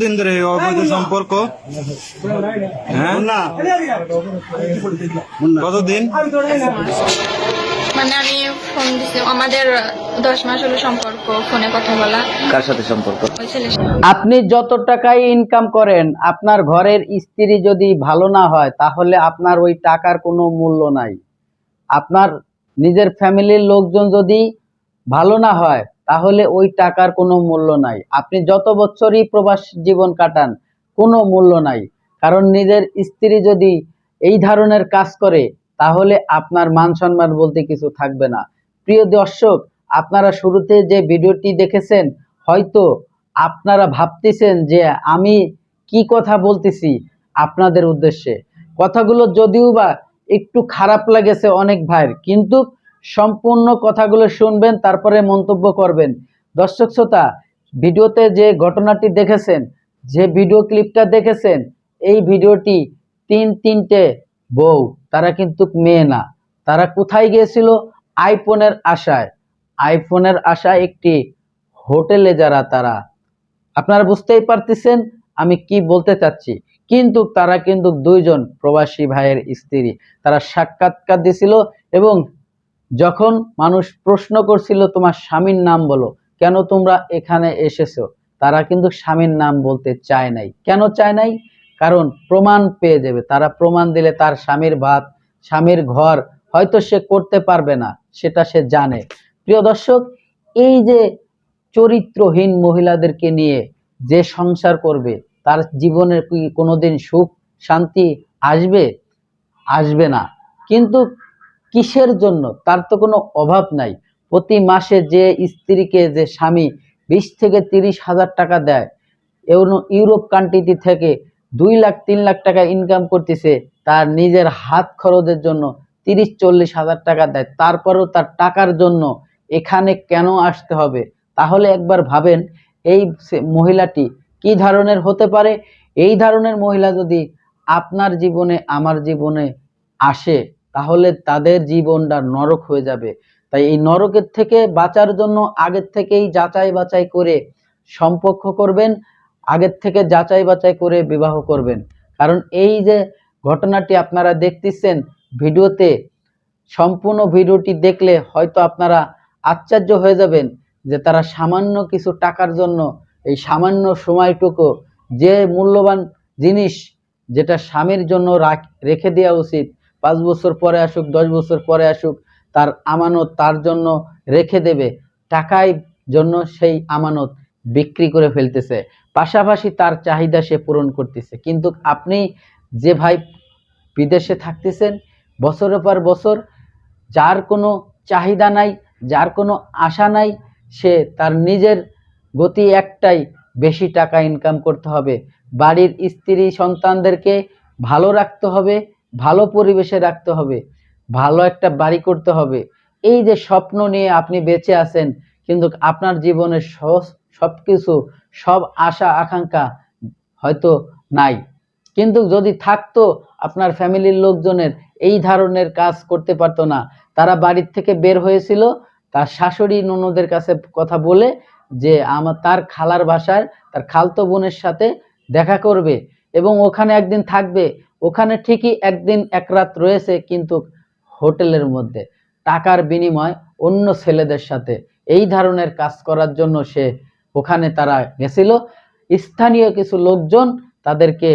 দিন ধরে অবৈধ সম্পর্ক? হ্যাঁ? কতদিন? মানে আমি ফোন দিছি। আমাদের দশ মাস হলো সম্পর্ক ফোনে কথা বলা। কার সাথে সম্পর্ক? আপনি যত টাকাই ইনকাম করেন আপনার ঘরের স্ত্রী যদি ভালো না হয় তাহলে আপনার ওই টাকার কোনো মূল্য নাই। আপনার নিজের ফ্যামিলির লোকজন যদি ভালো না হয় তাহলে ওই টাকার কোনো মূল্য নাই। আপনি যত বছরই প্রবাস জীবন কাটান, কোনো মূল্য নাই। কারণ নিজের স্ত্রী যদি এই ধরনের কাজ করে, তাহলে আপনার মান সম্মান বলতে কিছু থাকবে না। প্রিয় দর্শক, আপনারা শুরুতে যে ভিডিওটি দেখেছেন, হয়তো আপনারা ভাবতেছেন যে আমি কি কথা বলতেছি আপনাদের উদ্দেশ্যে। কথাগুলো যদিও বা একটু খারাপ লাগেছে অনেক ভাইয়ের, কিন্তু সম্পূর্ণ কথাগুলো শুনবেন, তারপরে মন্তব্য করবেন। দর্শক শ্রোতা, ভিডিওতে যে ঘটনাটি দেখেছেন, যে ভিডিও ক্লিপটা দেখেছেন, এই ভিডিওটি তিন তিনটে বউ, তারা কিন্তু মেয়ে না। তারা কোথায় গিয়েছিল? আইফোনের আশায়। আইফোনের আশায় একটি হোটেলে যারা তারা। আপনারা বুঝতেই পারতেছেন আমি কি বলতে চাচ্ছি। কিন্তু তারা কিন্তু দুইজন প্রবাসী ভাইয়ের স্ত্রী। তারা সাক্ষাৎকার দিছিল এবং যখন মানুষ প্রশ্ন করছিল, তোমার স্বামীর নাম বলো, কেন তোমরা এখানে এসেছ? তারা কিন্তু স্বামীর নাম বলতে চায় নাই। কেন চায় নাই? কারণ প্রমাণ পেয়ে যাবে। তারা প্রমাণ দিলে তার স্বামীর ভাত স্বামীর ঘর হয়তো সে করতে পারবে না, সেটা সে জানে। প্রিয় দর্শক, এই যে চরিত্রহীন মহিলাদেরকে নিয়ে যে সংসার করবে, তার জীবনের কি কোনোদিন সুখ, শান্তি আসবে? আসবে না। কিন্তু কিসের জন্য? তার তো কোনো অভাব নাই। প্রতি মাসে যে স্ত্রীকে যে স্বামী বিশ থেকে তিরিশ হাজার টাকা দেয় ইউরোপ কান্ট্রিটি থেকে দুই লাখ, তিন লাখ টাকা ইনকাম করতেছে, তার নিজের হাত খরচের জন্য তিরিশ, চল্লিশ হাজার টাকা দেয়। তারপরেও তার টাকার জন্য এখানে কেন আসতে হবে? তাহলে একবার ভাবেন, এই মহিলাটি কি ধরনের হতে পারে? এই ধরনের মহিলা যদি আপনার জীবনে, আমার জীবনে আসে তাহলে তাদের জীবনটা নরক হয়ে যাবে। তাই এই নরকের থেকে বাঁচার জন্য আগের থেকেই যাচাই বাছাই করে সম্পর্ক করবেন, আগের থেকে যাচাই বাছাই করে বিবাহ করবেন। কারণ এই যে ঘটনাটি আপনারা দেখতেছেন ভিডিওতে, সম্পূর্ণ ভিডিওটি দেখলে হয়তো আপনারা আশ্চর্য হয়ে যাবেন যে তারা সামান্য কিছু টাকার জন্য এই সামান্য সময়টুকু যে মূল্যবান জিনিস যেটা স্বামীর জন্য রাখ- রেখে দেওয়া উচিত পাঁচ বছর পরে আসুক, দশ বছর পরে আসুক, তার আমানত তার জন্য রেখে দেবে টাকায় জন্য সেই আমানত বিক্রি করে ফেলতেছে। পাশাপাশি তার চাহিদা সে পূরণ করতেছে। কিন্তু আপনি যে ভাই বিদেশে থাকতেছেন, বছরের পর বছর যার কোনো চাহিদা নাই, যার কোনো আশা নাই, সে তার নিজের গতি একটাই, বেশি টাকা ইনকাম করতে হবে। বাড়ির স্ত্রী সন্তানদেরকে ভালো রাখতে হবে ভালো পরিবেশে রাখতে হবে, ভালো একটা বাড়ি করতে হবে। এই যে স্বপ্ন নিয়ে আপনি বেঁচে আছেন, কিন্তু আপনার জীবনের সব কিছু সব আশা, আকাঙ্ক্ষা হয়তো নাই। কিন্তু যদি থাকতো আপনার ফ্যামিলির লোকজনের, এই ধরনের কাজ করতে পারতো না। তারা বাড়ির থেকে বের হয়েছিল, তার শাশুড়ি ননদের কাছে কথা বলে যে, আমার, তার খালার বাসায় তার খালতো বোনের সাথে দেখা করবে এবং ওখানে একদিন থাকবে। ওখানে ঠিকই একদিন এক রাত রয়েছে কিন্তু হোটেলের মধ্যে। টাকার বিনিময় অন্য ছেলেদের সাথে। এই ধরনের কাজ করার জন্য সে ওখানে তারা গেছিল। স্থানীয় কিছু লোকজন তাদেরকে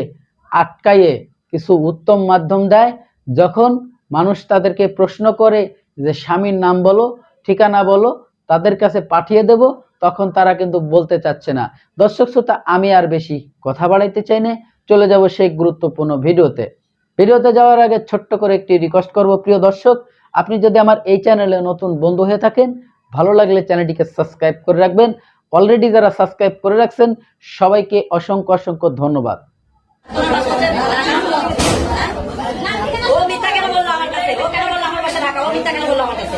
আটকাইয়ে কিছু উত্তম মাধ্যম দেয়। যখন মানুষ তাদেরকে প্রশ্ন করে যে, স্বামীর নাম বলো, ঠিকানা বলো, তাদের কাছে পাঠিয়ে দেব, তখন তারা কিন্তু বলতে চাচ্ছে না। দর্শক শ্রোতা, আমি আর বেশি কথা বাড়াইতে চাই না। চলে যাব সেই গুরুত্বপূর্ণ ভিডিওতে। ভিডিওতে যাওয়ার আগে ছোট্ট করে একটি রিকোয়েস্ট করব, প্রিয় দর্শক। আপনি যদি আমার এই চ্যানেলে নতুন বন্ধু হয়ে থাকেন, ভালো লাগলে চ্যানেলটিকে সাবস্ক্রাইব করে রাখবেন। অলরেডি যারা সাবস্ক্রাইব করে রাখছেন, সবাইকে অসংখ্য অসংখ্য ধন্যবাদ। আমার কাছে?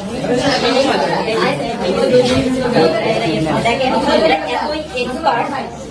বলল আমার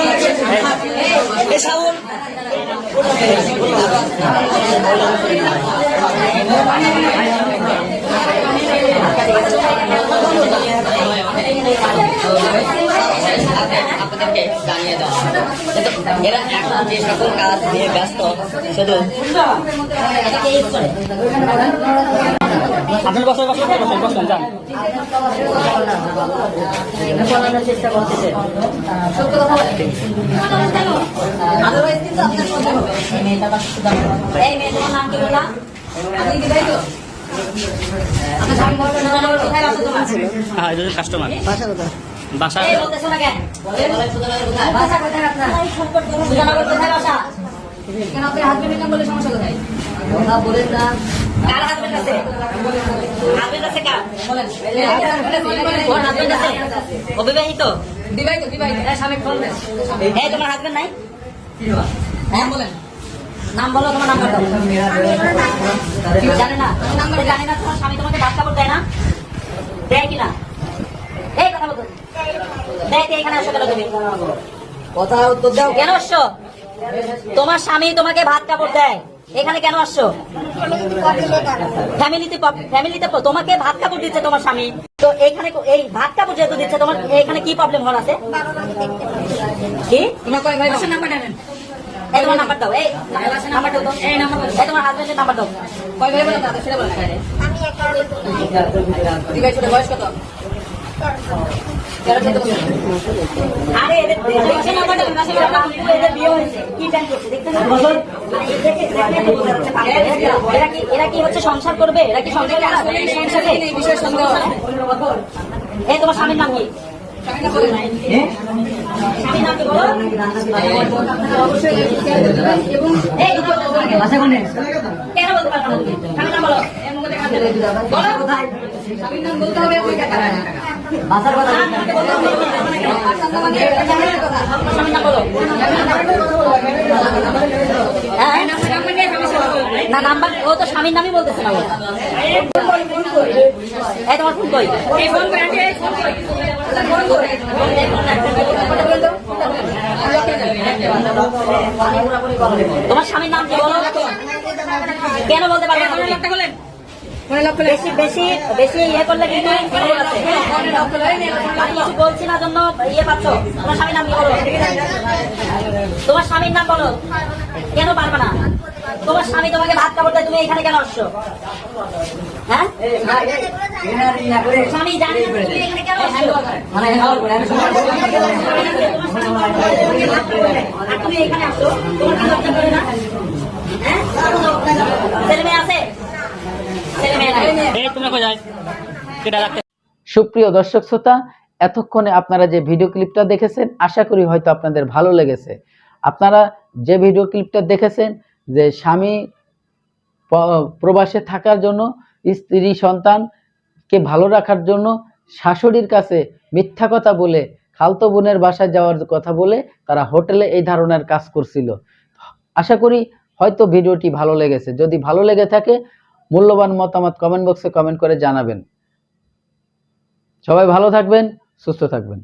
ছেলেকে দেশে আপনাদেরকে জানিয়ে দেওয়া এরা এখন যে ব্যস্ত শুধু। আপনার বছর যান চেষ্টা করতেছে হ্যাঁ কাস্টমার বাসা কেন বাসা কোথায়? আপনার সুজানগর কোথায় বাসা। কেন আপনি হাজবেন্ডের নাম বলে সমস্যা কোথায়? কথা বলেন না কার হাজবেন্ড আছে? হাজবেন্ড আছে কার? বলেন। হাজবেন্ড আছে? অবিবাহিত? বিবাহিত বিবাহিত। স্বামী এই তোমার হাজবেন্ড নাই? হ্যাঁ বলেন। নাম বলো তোমার নাম্বার দাও জানে না? নাম্বার জানে না তোমার স্বামী তোমাকে ভাত কাপড় দেয় না? দেয় কিনা এই কথা বলতো দেয় এখানে আসো কেন তুমি? কথা উত্তর দাও। কেন আসছো? তোমার স্বামী তোমাকে ভাত কাপড় দেয়। এখানে কেন আসছো? ফ্যামিলিতে ফ্যামিলিতে তোমাকে ভাত কাপড় দিচ্ছে তোমার স্বামী। তো এখানে এই ভাত কাপড় যেহেতু দিচ্ছে তোমার এখানে কি প্রবলেম হওয়ার আছে? কি? তোমার নাম্বার এই তোমার নাম্বার দাও এই নাম্বার দাও এই নাম্বার এই তোমার হাজবেন্ডের নাম্বার দাও। কয় ভাই বলো দাদা সেটা বলো ছোট বয়স কত। আরে এদের সেটা এদের বিয়ে হয়েছে। কি করছে না? এরা কি এরা কি হচ্ছে সংসার করবে? এরা কি সংসার করবে? সংসারে বিষয় সন্দেহ এই তোমার স্বামীর নাম কি? কথা না, নাম্বার, ও তো স্বামীর নামই বলতেছে না তোমার ফোন তোমার স্বামীর নাম কি বলো? কেন বলতে পারবে বেশি বেশি বেশি ইয়ে করলে বলছি না জন্য ইয়ে তোমার স্বামীর নাম তোমার স্বামীর নাম বলো। কেন পারবে না? তোমার স্বামী তোমাকে ভাত কাপড় দেয় তুমি এখানে কেন আসছো হ্যাঁ স্বামী জানে তুমি এখানে কেন আসছো তুমি এখানে আসছো তোমার কি লজ্জা করে না হ্যাঁ ছেলে মেয়ে আছে ছেলে মেয়ে নাই তোমরা কোথায় সুপ্রিয় দর্শক শ্রোতা এতক্ষণে আপনারা যে ভিডিও ক্লিপটা দেখেছেন আশা করি হয়তো আপনাদের ভালো লেগেছে আপনারা যে ভিডিও ক্লিপটা দেখেছেন যে স্বামী প্রবাসে থাকার জন্য, স্ত্রী সন্তানকে ভালো রাখার জন্য শাশুড়ির কাছে মিথ্যা কথা বলে, খালতো বোনের বাসায় যাওয়ার কথা বলে তারা হোটেলে এই ধরনের কাজ করছিল। আশা করি হয়তো ভিডিওটি ভালো লেগেছে। যদি ভালো লেগে থাকে, মূল্যবান মতামত কমেন্ট বক্সে কমেন্ট করে জানাবেন। সবাই ভালো থাকবেন, সুস্থ থাকবেন।